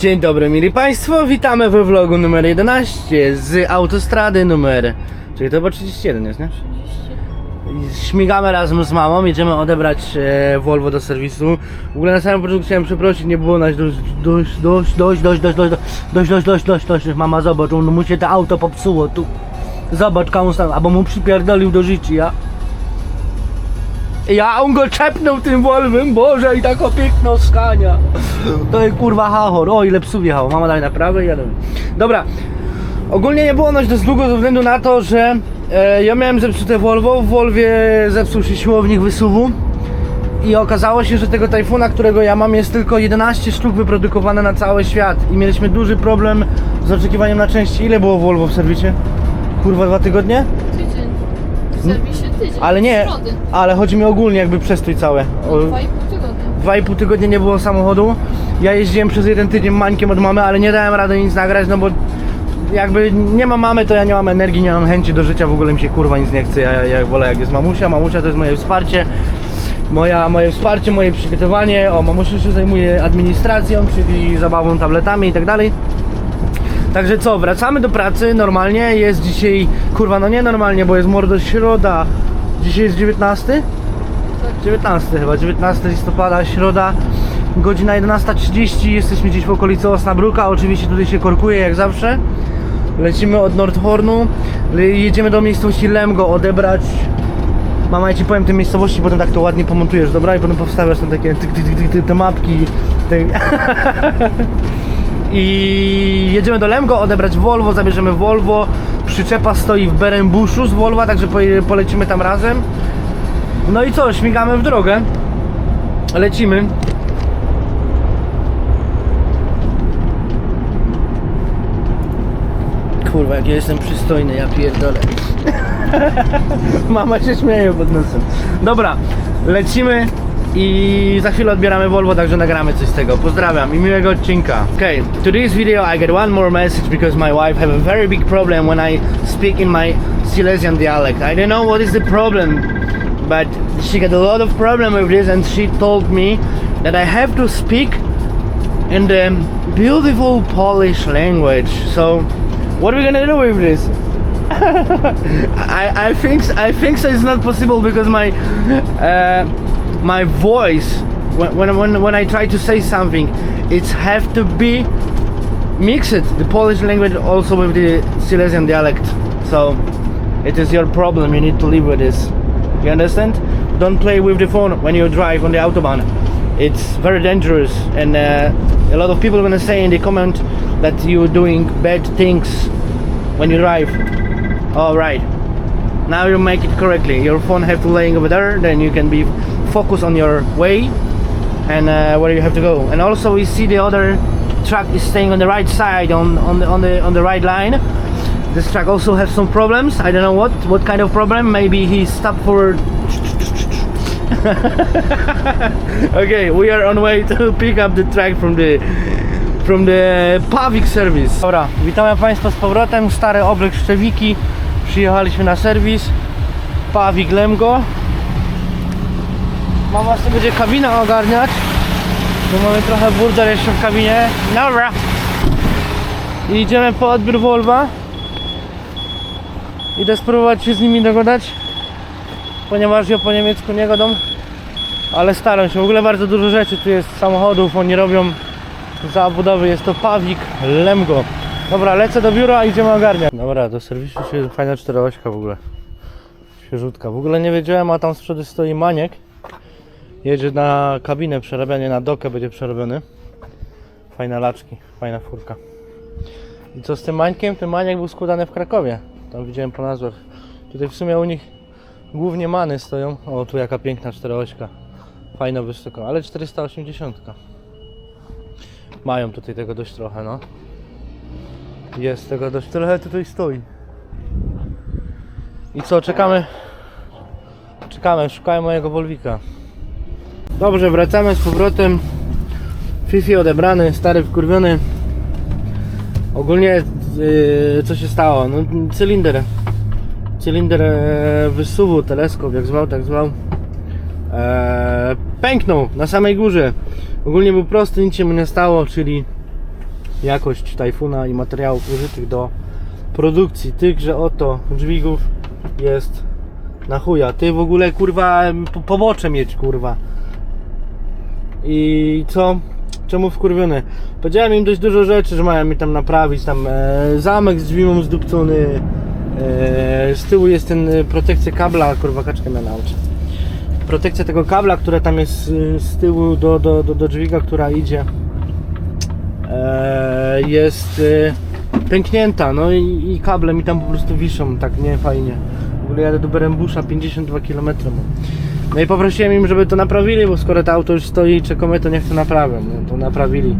Dzień dobry mili Państwo, witamy we vlogu numer 11 z autostrady numer... Czyli to chyba 31 jest, nie? Śmigamy razem z mamą, jedziemy odebrać e, Volvo do serwisu. W ogóle na samym początku chciałem przeprosić, nie było nas dość, dość, dość, dość, dość, dość, dość, dość, dość, dość, dość, dość, mama zobacz, on mu się to auto popsuło tu. Zobacz, stał, albo mu przypierdolił do życia, ja. On go czepnął tym Volvem, Boże, i tak piękno skania. To jest kurwa hachor. O, ile psów jechało. Mama daj na prawe i jadę. Dobra. Ogólnie nie było noś dość długo ze względu na to, że e, ja miałem zepsute Volvo. W Volwie zepsuł się siłownik wysuwu. I okazało się, że tego Tajfuna, którego ja mam, jest tylko 11 sztuk wyprodukowane na cały świat. I mieliśmy duży problem z oczekiwaniem na części. Ile było Volvo w serwisie? Kurwa, dwa tygodnie? Tydzień. W serwisie tydzień. Ale nie, ale chodzi mi ogólnie jakby przestój cały. O, Dwa i pół tygodnia. Dwa i pół tygodnia nie było samochodu. Ja jeździłem przez jeden tydzień mańkiem od mamy, ale nie dałem rady nic nagrać, no bo jakby nie ma mamy, to ja nie mam energii, nie mam chęci do życia, w ogóle mi się kurwa nic nie chce. Ja, ja wolę jak jest mamusia. Mamusia to jest moje wsparcie. Moja, moje wsparcie, moje przygotowanie. O, mamusia się zajmuje administracją, czyli zabawą, tabletami i tak dalej. Także co, wracamy do pracy normalnie. Jest dzisiaj, kurwa, no nie normalnie, bo jest mordo środa. Dzisiaj jest 19? 19 chyba, 19 listopada, środa, godzina 11.30, jesteśmy gdzieś w okolicy Osnabruka, oczywiście tutaj się korkuje jak zawsze. Lecimy od Nordhornu, jedziemy do miejscowości Lemgo odebrać Mama, ja ci powiem te miejscowości, potem tak to ładnie pomontujesz, dobra? I potem powstawiasz tam takie tyk, te mapki. Te... I jedziemy do Lemgo odebrać Volvo, zabierzemy Volvo. Przyczepa stoi w Berembuszu z Volvo, także polecimy tam razem. No i co, śmigamy w drogę. Lecimy. Kurwa, jak ja jestem przystojny, ja pierdolę. Mama się śmieje pod nosem. Dobra, lecimy i za chwilę odbieramy Volvo, także nagramy coś z tego. Pozdrawiam i miłego odcinka. Okay, to this video I get one more message because my wife have a very big problem when I speak in my Silesian dialect. I don't know what is the problem, but she got a lot of problem with this and she told me that I have to speak in the beautiful Polish language. So, what are we gonna do with this? I, I think I think so it's not possible because my uh, my voice when, when when I try to say something it's have to be mixed. The Polish language also with the Silesian dialect. So it is your problem. You need to live with this. You understand? Don't play with the phone when you drive on the autobahn. It's very dangerous. And uh, a lot of people are gonna say in the comment that you're doing bad things when you drive. All right. Now you make it correctly. Your phone have to laying over there, then you can be focused on your way and uh, where you have to go. And also we see the other truck is staying on the right side on on the on the on the right line. This truck also has some problems. I don't know what what kind of problem. Maybe he stopped for. okay, we are on way to pick up the truck from the from the Pawik service. Dobra, witamy Państwa z powrotem. Stary obreg Szczewiki. Przyjechaliśmy na serwis. Pawik Lemgo. Mama sobie będzie kabinę ogarniać. Bo mamy trochę burdel jeszcze w kabinie. Dobra. I idziemy po odbiór Volva. Idę spróbować się z nimi dogadać. Ponieważ ja po niemiecku nie gadam. Ale staram się. W ogóle bardzo dużo rzeczy tu jest samochodów. Oni robią za budowy jest to Pawik Lemgo. Dobra, lecę do biura i idziemy ogarniać. Dobra, do serwisu się fajna czterośka w ogóle. Świeżutka. W ogóle nie wiedziałem, a tam z przodu stoi maniek. Jedzie na kabinę przerabianie, na dokę będzie przerobiony. Fajne laczki, fajna furka. I co z tym mańkiem? Ten maniek był składany w Krakowie. Tam widziałem po nazwach. Tutaj w sumie u nich głównie many stoją. O, tu jaka piękna czterośka. Fajna wysoka, ale 480. Mają tutaj tego dość trochę, no. Jest tego dość trochę, tutaj stoi. I co, czekamy? Czekamy, szukamy mojego Volvika. Dobrze, wracamy z powrotem. Fifi odebrany, stary wkurwiony. Ogólnie yy, co się stało? No, cylinder. Cylinder e, wysuwu, teleskop, jak zwał, tak zwał. E, pęknął na samej górze. Ogólnie był prosty, nic się mu nie stało, czyli jakość tajfuna i materiałów użytych do produkcji tychże oto dźwigów jest na chuja. Ty w ogóle kurwa po- pobocze mieć kurwa. I co? Czemu wkurwiony? Powiedziałem im dość dużo rzeczy, że mają mi tam naprawić, tam e, zamek z drzwią zdupcony, e, z tyłu jest ten e, protekcja kabla, kurwa kaczkę mnie nauczy. Protekcja tego kabla, która tam jest e, z tyłu do, do, do, do dźwiga, która idzie, jest e, pęknięta, no i, i kable mi tam po prostu wiszą, tak nie fajnie. W ogóle jadę do Berembusza 52 km. No i poprosiłem im, żeby to naprawili, bo skoro to auto już stoi czekamy, to niech to naprawią. No, to naprawili.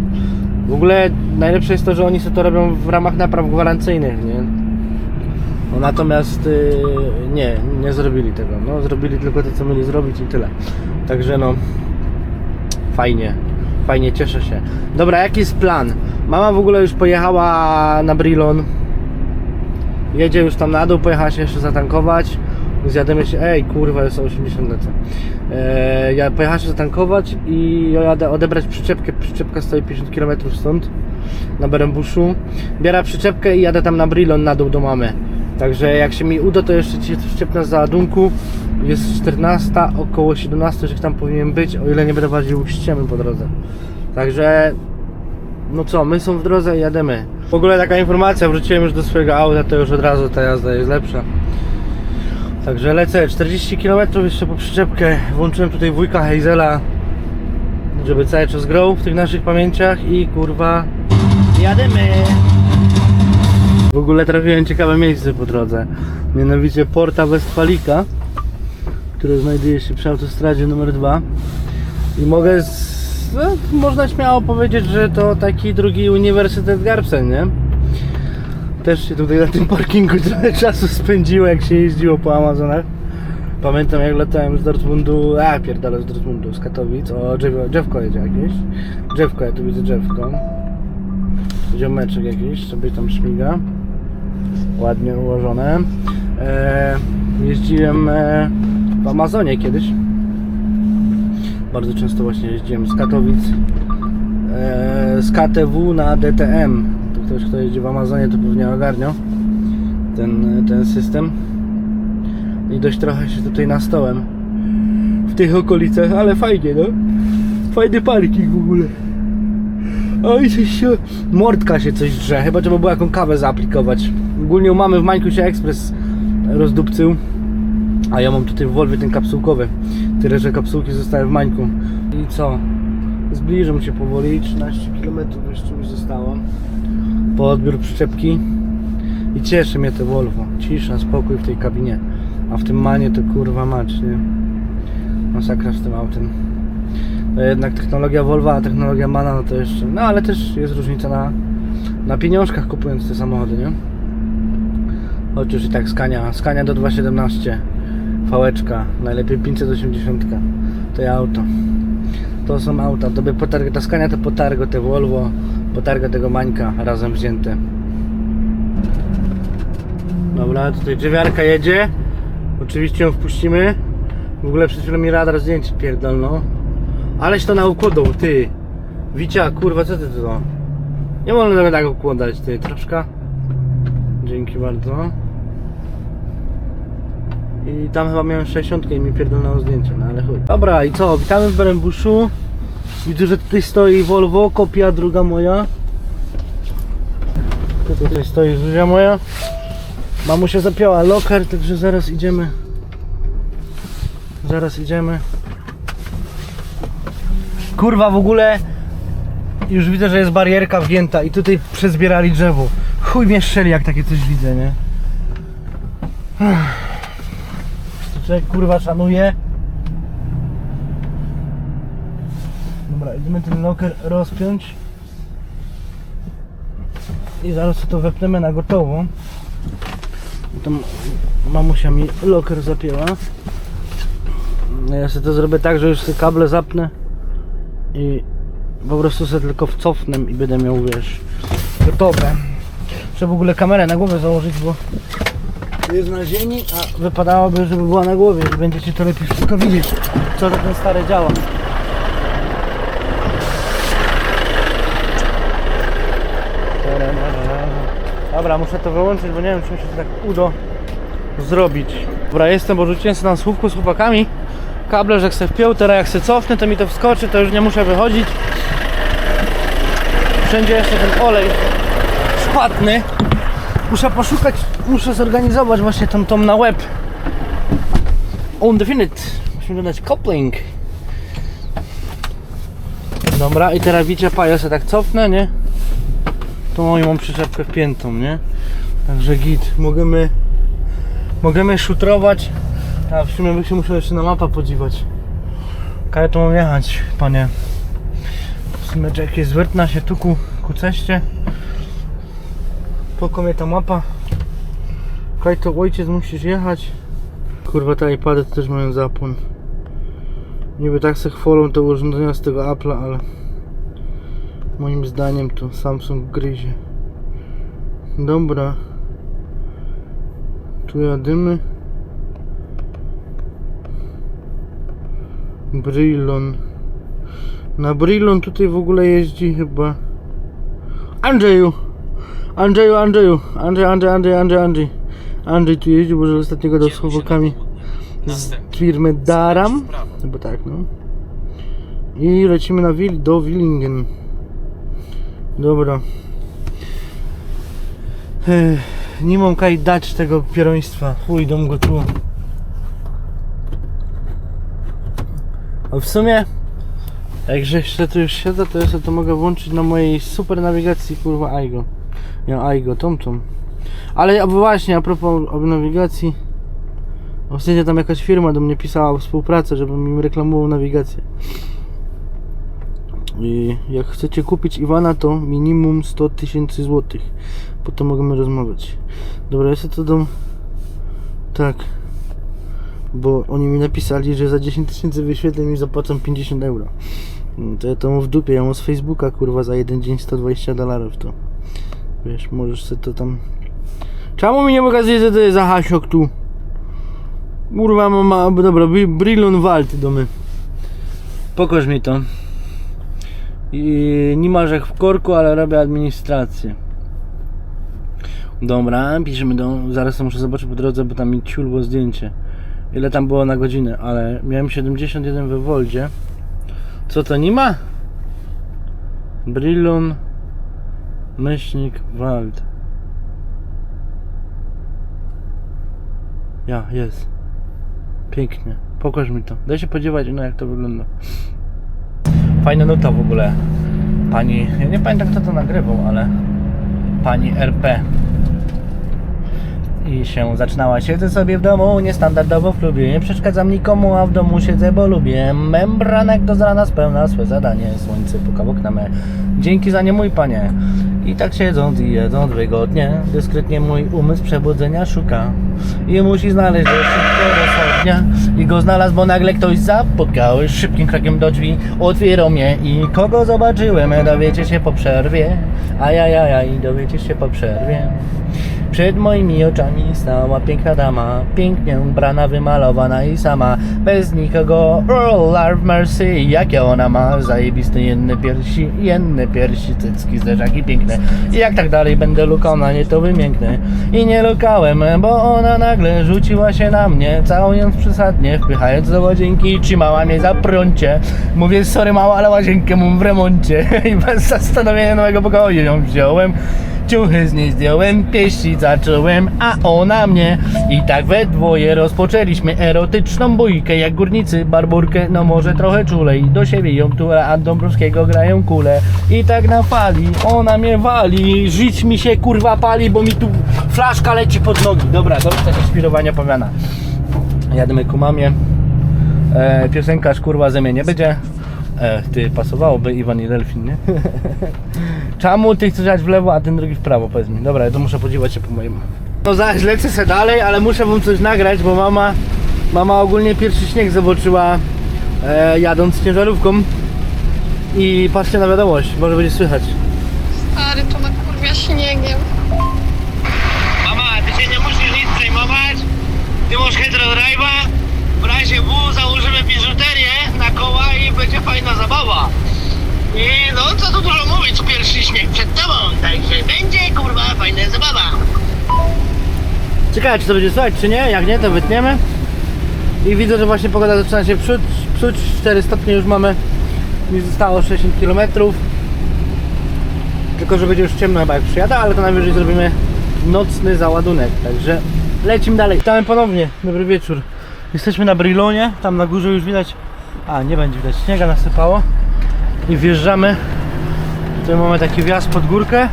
W ogóle najlepsze jest to, że oni sobie to robią w ramach napraw gwarancyjnych, nie? No natomiast y, nie, nie zrobili tego. No, zrobili tylko to, co mieli zrobić i tyle. Także no, fajnie, fajnie, cieszę się. Dobra, jaki jest plan? Mama w ogóle już pojechała na Brilon. Jedzie już tam na dół, pojechała się jeszcze zatankować. Zjademy się, ej kurwa, jest 80 lecę. Eee, ja pojechała się zatankować i ja jadę odebrać przyczepkę. Przyczepka stoi 50 km stąd, na Berembuszu. Biorę przyczepkę i jadę tam na Brilon na dół do mamy. Także jak się mi uda, to jeszcze ci przyczep na załadunku. Jest 14, około 17, że tam powinien być, o ile nie będę wadził ściemy po drodze. Także no co, my są w drodze i jademy. W ogóle taka informacja, wróciłem już do swojego auta, to już od razu ta jazda jest lepsza. Także lecę 40 km jeszcze po przyczepkę. Włączyłem tutaj wujka Hazela, żeby cały czas grał w tych naszych pamięciach i kurwa jademy. W ogóle trafiłem ciekawe miejsce po drodze. Mianowicie Porta Westfalika, które znajduje się przy autostradzie numer 2. I mogę, z, no, można śmiało powiedzieć, że to taki drugi Uniwersytet Garbsen, nie? Też się tutaj na tym parkingu trochę czasu spędziło, jak się jeździło po Amazonach. Pamiętam jak latałem z Dortmundu, a pierdolę z Dortmundu, z Katowic, o drzewko, drzewko jedzie jakieś. Drzewko, ja tu widzę drzewko. Ziomeczek jakiś sobie tam śmiga. Ładnie ułożone. E, jeździłem e, w Amazonie kiedyś. Bardzo często właśnie jeździłem z Katowic e, z KTW na DTM. To ktoś, kto jeździ w Amazonie, to pewnie ogarniał ten, ten system. I dość trochę się tutaj nastołem w tych okolicach, ale fajnie, no. Fajny parking w ogóle. Oj, coś się... Mordka się coś drze, chyba trzeba było jaką kawę zaaplikować. Ogólnie u mamy w Mańku się ekspres rozdupcył. A ja mam tutaj w Wolwie ten kapsułkowy. Tyle, że kapsułki zostały w Mańku. I co? Zbliżam się powoli, 13 km jeszcze mi zostało. Po odbiór przyczepki. I cieszy mnie to Volvo. Cisza, spokój w tej kabinie. A w tym Manie to kurwa mać, nie? Masakra z tym autem. To jednak technologia Volvo, a technologia Mana no to jeszcze... No ale też jest różnica na, na pieniążkach kupując te samochody, nie? Chociaż i tak Skania, Skania do 2.17 Fałeczka, najlepiej 580 To auto. To są auta, to by potarg, ta Skania to potargo te Volvo Potargo tego Mańka razem wzięte. Dobra, tutaj drzewiarka jedzie. Oczywiście ją wpuścimy. W ogóle przed chwilą mi radar zdjęć pierdolno Aleś to na ukłodą, ty Wicia, kurwa, co ty to? Nie wolno nawet tak układać, ty, troszkę Dzięki bardzo i tam chyba miałem 60 i mi pierdolnęło zdjęcie, no ale chuj. Dobra i co, witamy w Berembuszu. Widzę, że tutaj stoi Volvo, kopia druga moja. Tu Tutaj stoi Zuzia moja. Mamusia zapięła loker, także zaraz idziemy. Zaraz idziemy. Kurwa w ogóle już widzę, że jest barierka wgięta i tutaj przezbierali drzewo. Chuj mnie strzeli jak takie coś widzę, nie? Człowiek kurwa szanuje. Dobra, idziemy ten loker rozpiąć. I zaraz to wepnemy na gotowo. To mamusia mi loker zapięła. Ja sobie to zrobię tak, że już te kable zapnę i po prostu sobie tylko wcofnę i będę miał, wiesz, gotowe. Trzeba w ogóle kamerę na głowę założyć, bo jest na ziemi, a wypadałoby, żeby była na głowie i będziecie to lepiej wszystko widzieć, co ten stary działa. Dobra, muszę to wyłączyć, bo nie wiem, czy mi się tak uda zrobić. Dobra, jestem, bo rzuciłem sobie na słówku z chłopakami. Kable, że se wpiął, teraz jak se cofnę, to mi to wskoczy, to już nie muszę wychodzić. Wszędzie jeszcze ten olej szpatny. Muszę poszukać, muszę zorganizować właśnie tą, tą na web. On definite. Musimy dodać coupling. Dobra, i teraz widzicie, pa, ja tak cofnę, nie? To moją przyczepkę wpiętą, nie? Także git, możemy Możemy szutrować A w sumie by się musiał jeszcze na mapa podziwać. Mam jechać, panie. W sumie czy jakieś się tu ku, ceście. Poko mnie ta mapa. Kaj to ojciec musisz jechać. Kurwa te iPady też mają zapłon. Niby tak se chwalą te urządzenia z tego Apple'a, ale Moim zdaniem to Samsung gryzie. Dobra. Tu jadymy. Brillon. Na Brillon tutaj w ogóle jeździ chyba Andrzeju! Andrzeju, Andrzeju! Andrzej, Andrzej, Andrzej, Andrzej, Andrzej. Andrzej tu jeździ, bo że ostatnio gadał z chłopakami z firmy Daram. Chyba tak, no. I lecimy na Wil do Willingen. Dobra. Ech nie mam kaj dać tego pieroństwa. Chuj, dom go tu. A w sumie, jak jeszcze tu już siedzę, to jeszcze to mogę włączyć na mojej super nawigacji, kurwa, Aigo. Ja Aigo, TomTom. Ale właśnie, a propos o nawigacji, ostatnio tam jakaś firma do mnie pisała o współpracę, żebym im reklamował nawigację. I jak chcecie kupić Iwana, to minimum 100 tysięcy złotych. Potem możemy rozmawiać. Dobra, ja sobie to dam. Tak. Bo oni mi napisali, że za 10 tysięcy wyświetleń mi zapłacą 50 euro. No To ja to mam w dupie, ja mam z Facebooka kurwa za jeden dzień 120 dolarów to. Wiesz, możesz sobie to tam. Czemu mi nie pokazuje, że to jest za hasiok tu? Kurwa mama, dobra, Bri- Brillon Walt domy. Pokaż mi to. I nie ma w korku, ale robię administrację. Dobra, piszemy do. Zaraz to muszę zobaczyć po drodze, bo tam mi ciulło zdjęcie. Ile tam było na godzinę, ale miałem 71 we Woldzie. Co to nie ma? Brillon Myślnik Wald. Ja, jest. Pięknie. Pokaż mi to. Daj się podziewać, no jak to wygląda. Fajna nuta w ogóle. Pani, ja nie pamiętam kto to nagrywał, ale pani RP. I się zaczynała. Siedzę sobie w domu, niestandardowo w klubie. Nie przeszkadzam nikomu, a w domu siedzę, bo lubię. Membranek do rana spełna swe zadanie. Słońce puka w okna me. Dzięki za nie mój panie. I tak siedząc i jedząc wygodnie, dyskretnie mój umysł przebudzenia szuka. I musi znaleźć go szybko I go znalazł, bo nagle ktoś zapukał. Szybkim krokiem do drzwi otwierał mnie. I kogo zobaczyłem, dowiecie się po przerwie. Ajajajaj, dowiecie się po przerwie. Przed moimi oczami stała piękna dama, pięknie ubrana, wymalowana i sama, bez nikogo. Oh, love mercy, jakie ona ma zajebiste jenne piersi, jenne piersi, cycki, zderzaki piękne. I jak tak dalej będę lukał na nie, to wymięknę. I nie lukałem, bo ona nagle rzuciła się na mnie, całując przesadnie, wpychając do łazienki i trzymała mnie za prącie. Mówię, sorry mała, ale łazienkę mam w remoncie. I bez zastanowienia nowego pokoju ją wziąłem. Ciuchy z niej zdjąłem, pieścić zacząłem, a ona mnie. I tak we dwoje rozpoczęliśmy erotyczną bójkę, jak górnicy barburkę, no może trochę czulej. Do siebie ją tu, a Dąbrowskiego grają kule. I tak na fali, ona mnie wali, żyć mi się kurwa pali, bo mi tu flaszka leci pod nogi. Dobra, dosyć inspirowania powiana. Jademy ku mamie. E, piosenkarz kurwa ze mnie nie będzie. E, ty, pasowałoby Iwan i Delfin, nie? Czemu ty chcesz jechać w lewo, a ten drugi w prawo, powiedz mi. Dobra, ja to muszę podziwać się po moim. No zaś lecę se dalej, ale muszę wam coś nagrać, bo mama, mama ogólnie pierwszy śnieg zobaczyła e, jadąc ciężarówką. I patrzcie na wiadomość, może będzie słychać. Masz hydrodrive'a. W razie W założymy biżuterię na koła i będzie fajna zabawa. I no, co tu dużo mówić, pierwszy śnieg przed tobą, także będzie kurwa fajna zabawa. Ciekawe czy to będzie słychać czy nie, jak nie to wytniemy. I widzę, że właśnie pogoda zaczyna się psuć, psuć. 4 stopnie już mamy. Mi zostało 60 km. Tylko, że będzie już ciemno chyba jak przyjadę, ale to najwyżej zrobimy nocny załadunek. Także lecimy dalej. Witamy ponownie. Dobry wieczór. Jesteśmy na Brilonie. Tam na górze już widać. A, nie będzie widać. Śniega nasypało. I wjeżdżamy. Tutaj mamy taki wjazd pod górkę.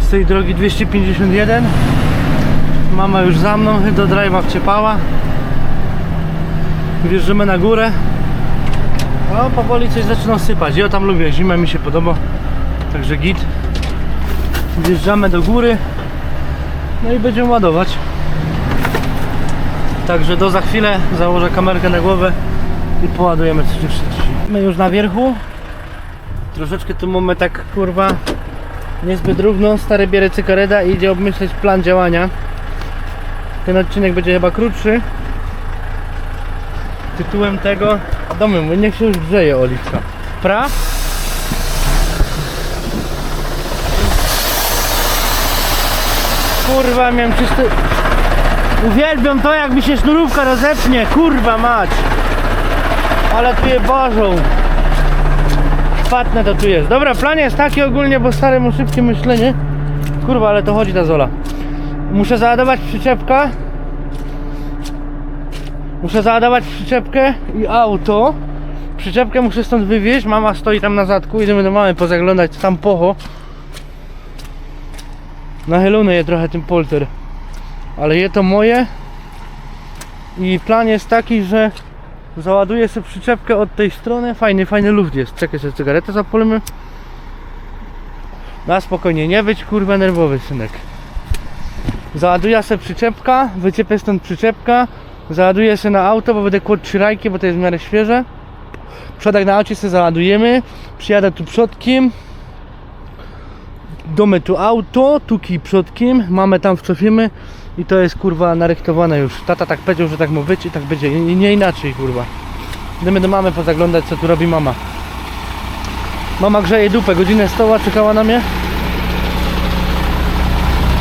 Z tej drogi 251. Mama już za mną, do drive'a wciepała. Wjeżdżamy na górę. O, powoli coś zaczyna sypać. Ja tam lubię, zima mi się podoba. Także git. Wjeżdżamy do góry. No i będziemy ładować. Także do za chwilę założę kamerkę na głowę i poładujemy coś jeszcze dzisiaj. My już na wierchu. Troszeczkę tu mamy tak kurwa niezbyt równo. Stary bierze cykareda i idzie obmyśleć plan działania. Ten odcinek będzie chyba krótszy. Tytułem tego domy niech się już grzeje oliwka. Pra? Kurwa, miałem czysty... Uwielbiam to, jak mi się sznurówka rozepnie, kurwa mać. Ale tu je bożą. Fatne to tu jest. Dobra, plan jest taki ogólnie, bo stary mu szybkie myślenie. Kurwa, ale to chodzi ta zola. Muszę załadować przyczepka. Muszę załadować przyczepkę i auto. Przyczepkę muszę stąd wywieźć. Mama stoi tam na zadku. Idziemy do mamy pozaglądać co tam pocho. Nachylony je trochę tym polter. Ale je to moje. I plan jest taki, że załaduję sobie przyczepkę od tej strony. Fajny, fajny luft jest. Czekaj sobie cygaretę zapalimy. Na spokojnie, nie być kurwa nerwowy synek. Załaduję sobie przyczepka, wyciepię stąd przyczepka, załaduję sobie na auto, bo będę kładł rajki, bo to jest w miarę świeże. Przodek na aucie sobie załadujemy, przyjadę tu przodkiem, domy tu auto, tu kij przodkiem, mamy tam wcofimy i to jest kurwa narychtowane już. Tata tak powiedział, że tak ma być i tak będzie, nie, nie inaczej kurwa. Idziemy do mamy pozaglądać co tu robi mama. Mama grzeje dupę, godzinę stoła, czekała na mnie.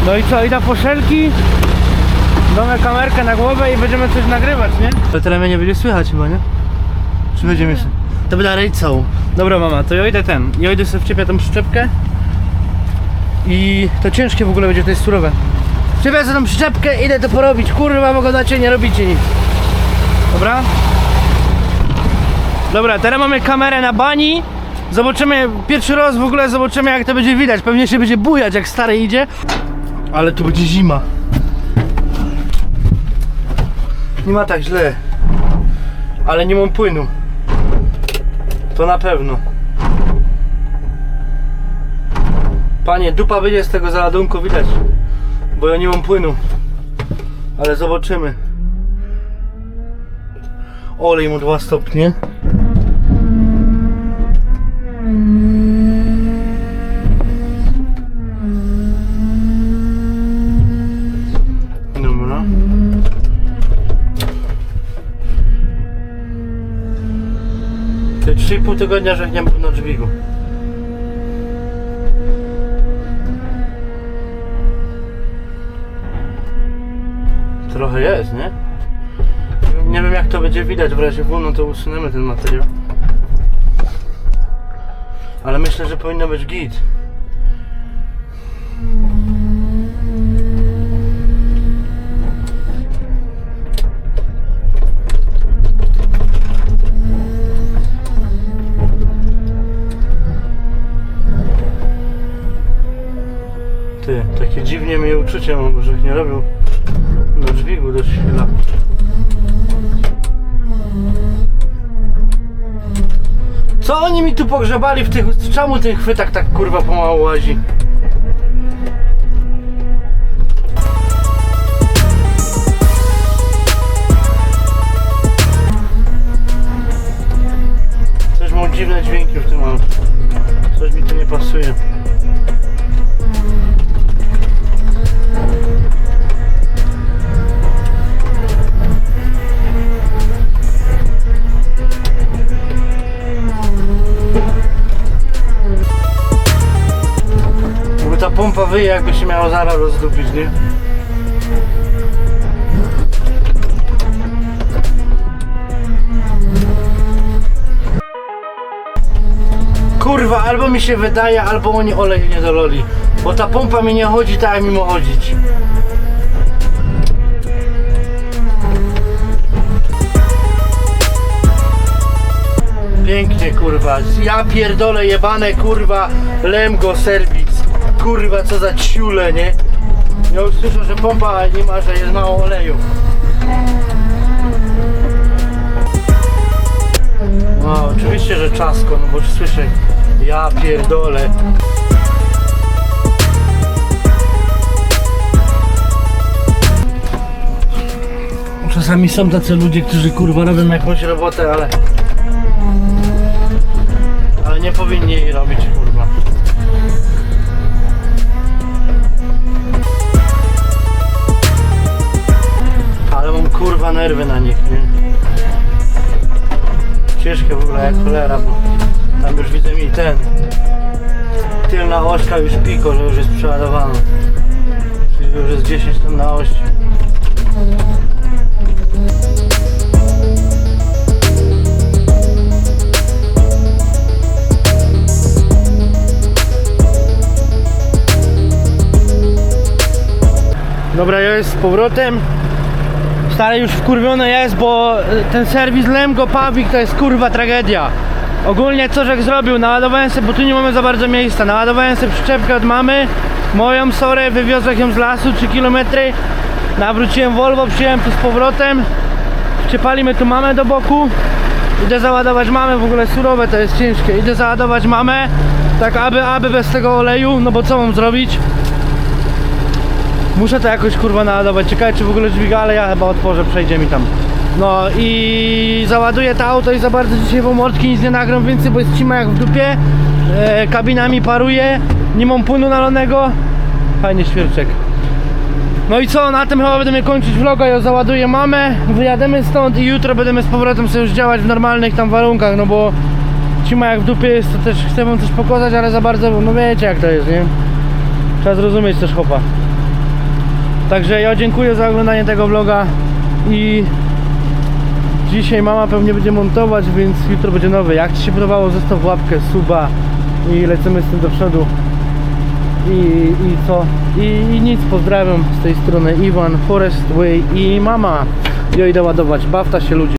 No i co, idę po szelki, damy kamerkę na głowę i będziemy coś nagrywać, nie? To tyle mnie nie będzie słychać chyba, nie? Czy będziemy się... To będę rejcą. Dobra mama, to ja idę ten, ja idę sobie wczepię tą przyczepkę i to ciężkie w ogóle będzie, to jest surowe. Sobie tą przyczepkę, idę to porobić, kurwa, bo dacie, nie robicie nic. Dobra? Dobra, teraz mamy kamerę na bani. Zobaczymy, pierwszy raz w ogóle zobaczymy jak to będzie widać. Pewnie się będzie bujać jak stary idzie. Ale tu będzie zima. Nie ma tak źle. Ale nie mam płynu. To na pewno. Panie, dupa będzie z tego załadunku widać. Bo ja nie mam płynu. Ale zobaczymy. Olej mu 2 stopnie. Dobra. Te 3,5 tygodnia, że nie na dźwigu. Jest, nie? Nie wiem jak to będzie widać, w razie W, no to usuniemy ten materiał. Ale myślę, że powinno być git. Ty, takie dziwnie mi uczucie mam, że ich nie robił do dźwigu do chwila. Co oni mi tu pogrzebali w tych... Czemu ten chwytak tak kurwa pomału łazi? Coś mam dziwne dźwięki w tym aucie. Coś mi tu nie pasuje. pompa wyje, jakby się miało zaraz rozdupić, nie? Kurwa, albo mi się wydaje, albo oni olej nie dololi. Bo ta pompa mi nie chodzi, tak mimo chodzić. Pięknie kurwa, ja pierdolę jebane kurwa Lemgo Serbii. Kurwa co za ciule, nie? Ja już słyszę, że pompa nie ma, że jest mało oleju No oczywiście, że czasko, no bo już słyszę Ja pierdolę Czasami są tacy ludzie, którzy kurwa robią jakąś robotę, ale ale nie powinni jej robić, kurwa. Kurwa nerwy na nich, nie? Ciężkie w ogóle jak cholera, bo tam już widzę mi ten tylna ośka już piko, że już jest przeładowana. Czyli już jest 10 tam na osi. Dobra, ja jest z powrotem. Stary już wkurwiony jest, bo y, ten serwis Lemgo Pawik to jest kurwa tragedia. Ogólnie co żech zrobił, naładowałem sobie, bo tu nie mamy za bardzo miejsca, naładowałem sobie przyczepkę od mamy, moją sorę, wywiozłem ją z lasu 3 km, nawróciłem Volvo, przyjąłem tu z powrotem, wciepaliśmy tu mamę do boku, idę załadować mamę, w ogóle surowe to jest ciężkie, idę załadować mamę, tak aby, aby bez tego oleju, no bo co mam zrobić? Muszę to jakoś kurwa naładować. Ciekawe czy w ogóle dźwiga, ale ja chyba otworzę, przejdzie mi tam. No i załaduję to auto i za bardzo dzisiaj w mordki nic nie nagram więcej, bo jest cima jak w dupie. E, kabina mi paruje, nie mam płynu nalonego. Fajny świerczek. No i co, na tym chyba będziemy kończyć vloga, ja załaduję mamę, wyjademy stąd i jutro będziemy z powrotem sobie już działać w normalnych tam warunkach, no bo cima jak w dupie jest, to też chcę wam coś pokazać, ale za bardzo, no wiecie jak to jest, nie? Trzeba zrozumieć też chopa. Także ja dziękuję za oglądanie tego vloga i dzisiaj mama pewnie będzie montować, więc jutro będzie nowy. Jak Ci się podobało, zostaw łapkę, suba i lecimy z tym do przodu. I, i co? I, I nic, pozdrawiam z tej strony Iwan, Forest Way i mama. Ja idę ładować, bawta się ludzi.